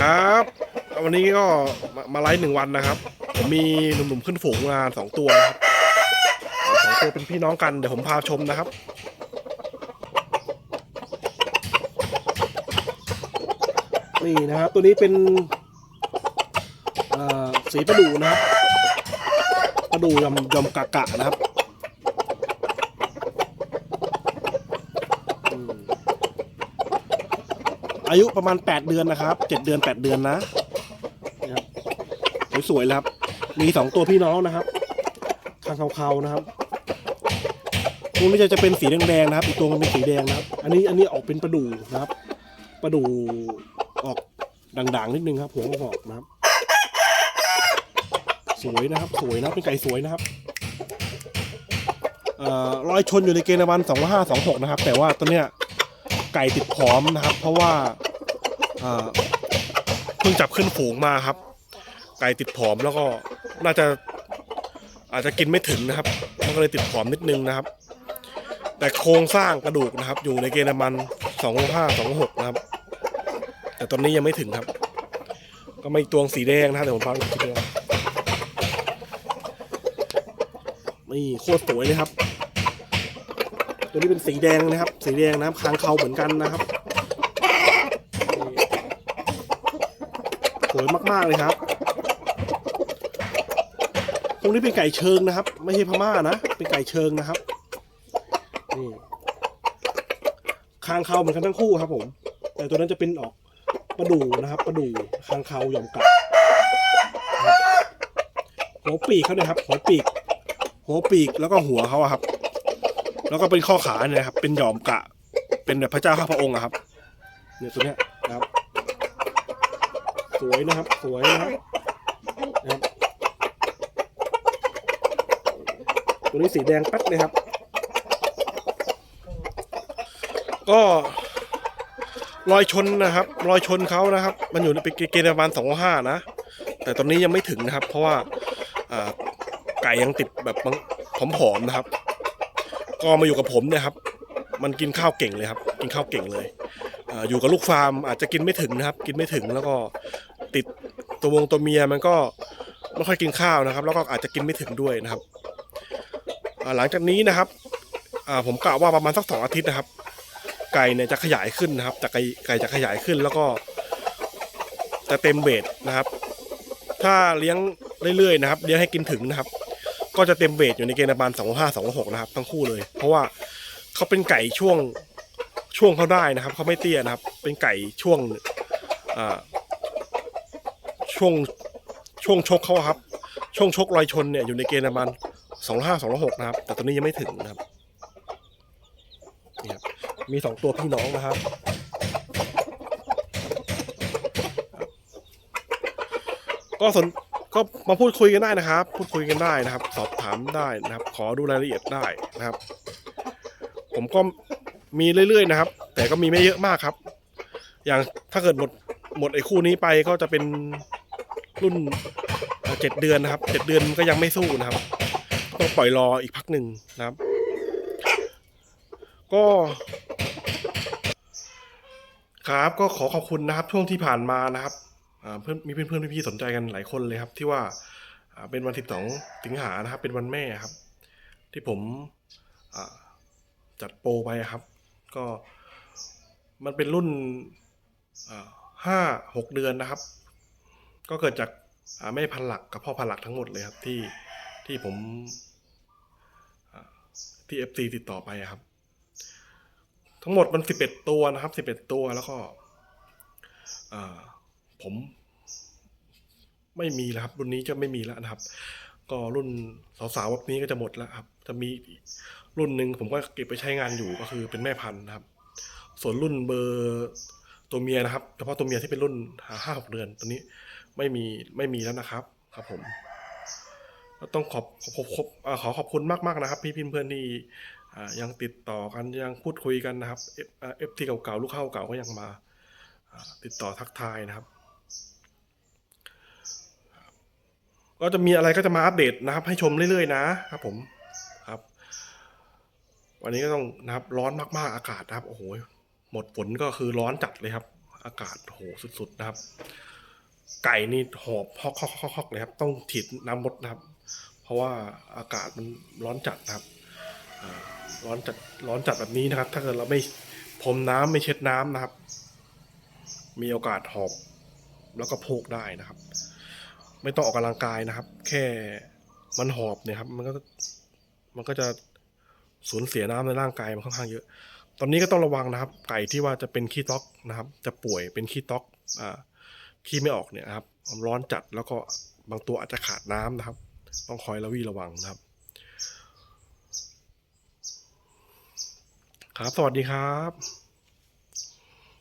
ครับ วันนี้ก็มามาไลฟ์หนึ่งวันนะครับ ผมมีหนุ่มๆขึ้นฝูงมาสองตัวนะครับสองตัวเป็นพี่น้องกันเดี๋ยวผมพาชมนะครับ นี่นะครับ ตัวนี้เป็นเอ่อสีประดูนะครับ ประดูยำยำกะกะนะครับอืม อายุประมาณ 8 เดือนนะครับ 7 เดือน 8 เดือนนะนะครับสวยๆแล้วครับ มีสองตัวพี่น้องนะครับคางเขาๆนะครับตรงนี้จะจะเป็นสีแดงๆนะครับ อีกตัวมันเป็นสีแดงนะครับ อันนี้อันนี้ออกเป็นประดูนะครับ ประดูออกด่างๆนิดนึงครับหัวงอกนะครับ สวยนะครับ สวยนะเป็นไก่สวยนะครับอ่อรอยชนอยู่ในเกณฑ์ประมาณสองห้าสองหกนะครับ แต่ว่าตัวเนี้ย ไก่ติดผอมนะครับ เพราะว่าเพิ่งจับขึ้นฝูงมาครับ ไก่ติดผอมแล้วก็น่าจะอาจจะกินไม่ถึงนะครับ มันก็เลยติดผอมนิดนึงนะครับ แต่โครงสร้างกระดูกนะครับ อยู่ในเกณฑ์มาณสองห้าสองหกนะครับ แต่ตอนนี้ยังไม่ถึงครับ ก็ไม่ตัวสีแดงนะครับเดี๋ยวผมพาไปดูสีแดงนี่โคตรสวยเลยครับ ตัวนี้เป็นสีแดงนะครับ สีแดงนะครับคางเขาเหมือนกันนะครับสวยมากๆเลยครับตรงนี้เป็นไก่เชิงนะครับ ไม่ใช่พม่านะ เป็นไก่เชิงนะครับนี่คางเขาเหมือนกันทั้งคู่ครับ ผม แต่ตัวนั้นจะเป็นออกประดูนะครับประดูคางเขาหย่อมกลับหัวปีกเขาเนี่ยครับหัวปีก หัวปีกแล้วก็หัวเขาครับ แล้วก็เป็นข้อขาเนี่ยครับ เป็นหยอมกะ เป็นแบบพระเจ้าข้าพระองค์อะครับ เนี่ยตัวเนี้ยนะครับ สวยนะครับ สวยนะครับนะครับ ตัวนี้สีแดงปัดเลยครับ ก็รอยชนนะครับ รอยชนเขานะครับ มันอยู่ในเกณฑ์ประมาณสองห้านะ แต่ตอนนี้ยังไม่ถึงนะครับ เพราะว่าอ่าไก่ยังติดแบบผอมๆนะครับ ก็มาอยู่กับผมเนี่ยครับ มันกินข้าวเก่งเลยครับ กินข้าวเก่งเลยอยู่กับลูกฟาร์มอาจจะกินไม่ถึงนะครับ กินไม่ถึงแล้วก็ติดตัววงตัวเมียมันก็ไม่ค่อยกินข้าวนะครับ แล้วก็อาจจะกินไม่ถึงด้วยนะครับหลังจากนี้นะครับผมกะว่าประมาณสักสองอาทิตย์นะครับ ไก่เนี่ยจะขยายขึ้นนะครับจะไก่ไก่จะขยายขึ้นแล้วก็ จะเต็มเบสนะครับ ถ้าเลี้ยงเรื่อยๆนะครับเลี้ยงให้กินถึงนะครับ ก็จะเต็มเวทอยู่ในเกณฑ์ประมาณสองห้าสองหกนะครับ ทั้งคู่เลย เพราะว่าเขาเป็นไก่ช่วงช่วงเขาได้นะครับเขาไม่เตี้ยนะครับ เป็นไก่ช่วงอ่าช่วงช่วงชกเขาครับ ช่วงชกรอยชนเนี่ยอยู่ในเกณฑ์ประมาณสองห้าสองหกนะครับ แต่ตอนนี้ยังไม่ถึงนะครับนี่ครับมีสองตัวพี่น้องนะครับก็สน ก็มาพูดคุยกันได้นะครับ พูดคุยกันได้นะครับ สอบถามได้นะครับ ขอดูรายละเอียดได้นะครับ ผมก็มีเรื่อยๆนะครับ แต่ก็มีไม่เยอะมากครับ อย่างถ้าเกิดหมดหมดไอ้คู่นี้ไปก็จะเป็นรุ่นเจ็ดเดือนนะครับเจ็ดเดือนก็ยังไม่สู้นะครับ ต้องปล่อยรออีกพักหนึ่งนะครับ ก็ ครับก็ขอขอบคุณนะครับช่วงที่ผ่านมานะครับ เพื่อนมีเพื่อนเพื่อนๆพี่ๆสนใจกันหลายคนเลยครับ ที่ว่าเป็นวันที่สองสิงหานะครับ เป็นวันแม่ครับ ที่ผมจัดโปรไปครับ ก็มันเป็นรุ่นห้าหกเดือนนะครับ ก็เกิดจากแม่พันหลักกับพ่อพันหลักทั้งหมดเลยครับ ที่ที่ผมที่เอฟซีติดต่อไปครับ ทั้งหมดมันสิบเอ็ดตัวนะครับสิบเอ็ดตัวแล้วก็อ่า ผมไม่มีแล้วครับ รุ่นนี้จะไม่มีแล้วนะครับ ก็รุ่นสาวๆแบบนี้ก็จะหมดแล้วครับ จะมีรุ่นหนึ่งผมก็เก็บไปใช้งานอยู่ก็คือเป็นแม่พันธุ์นะครับ ส่วนรุ่นเบอร์ตัวเมียนะครับเฉพาะตัวเมียที่เป็นรุ่นห้าหกเดือนตัวนี้ไม่มีไม่มีแล้วนะครับ ครับผมต้องขอบขอบขอบขอบขอขอบคุณมากๆนะครับ พี่พิมเพื่อนที่ยังติดต่อกันยังพูดคุยกันนะครับเอฟที่เก่าๆลูกเข้าเก่าก็ยังมาติดต่อทักทายนะครับ ก็จะมีอะไรก็จะมาอัปเดตนะครับ ให้ชมเรื่อย ๆ นะครับผมครับ วันนี้ก็ต้องนะครับร้อนมากๆอากาศนะครับโอ้โหหมดฝนก็คือร้อนจัดเลยครับ อากาศโหสุดๆนะครับ ไก่นี่หอบฮอกฮอกฮอกฮอกเลยครับ ต้องฉีดน้ำมดนะครับ เพราะว่าอากาศมันร้อนจัดนะครับร้อนจัดร้อนจัดแบบนี้นะครับ ถ้าเกิดเราไม่พรมน้ำไม่เช็ดน้ำนะครับ มีโอกาสหอบแล้วก็โพกได้นะครับ ไม่ต้องออกกำลังกายนะครับ แค่มันหอบเนี่ยครับ มันก็มันก็จะสูญเสียน้ำในร่างกายมันค่อนข้างเยอะ ตอนนี้ก็ต้องระวังนะครับ ไก่ที่ว่าจะเป็นขี้ต๊อกนะครับ จะป่วยเป็นขี้ต๊อกอ่าขี้ไม่ออกเนี่ยครับร้อนจัดแล้วก็บางตัวอาจจะขาดน้ำนะครับ ต้องคอยระวีระวังนะครับ ครับ สวัสดีครับ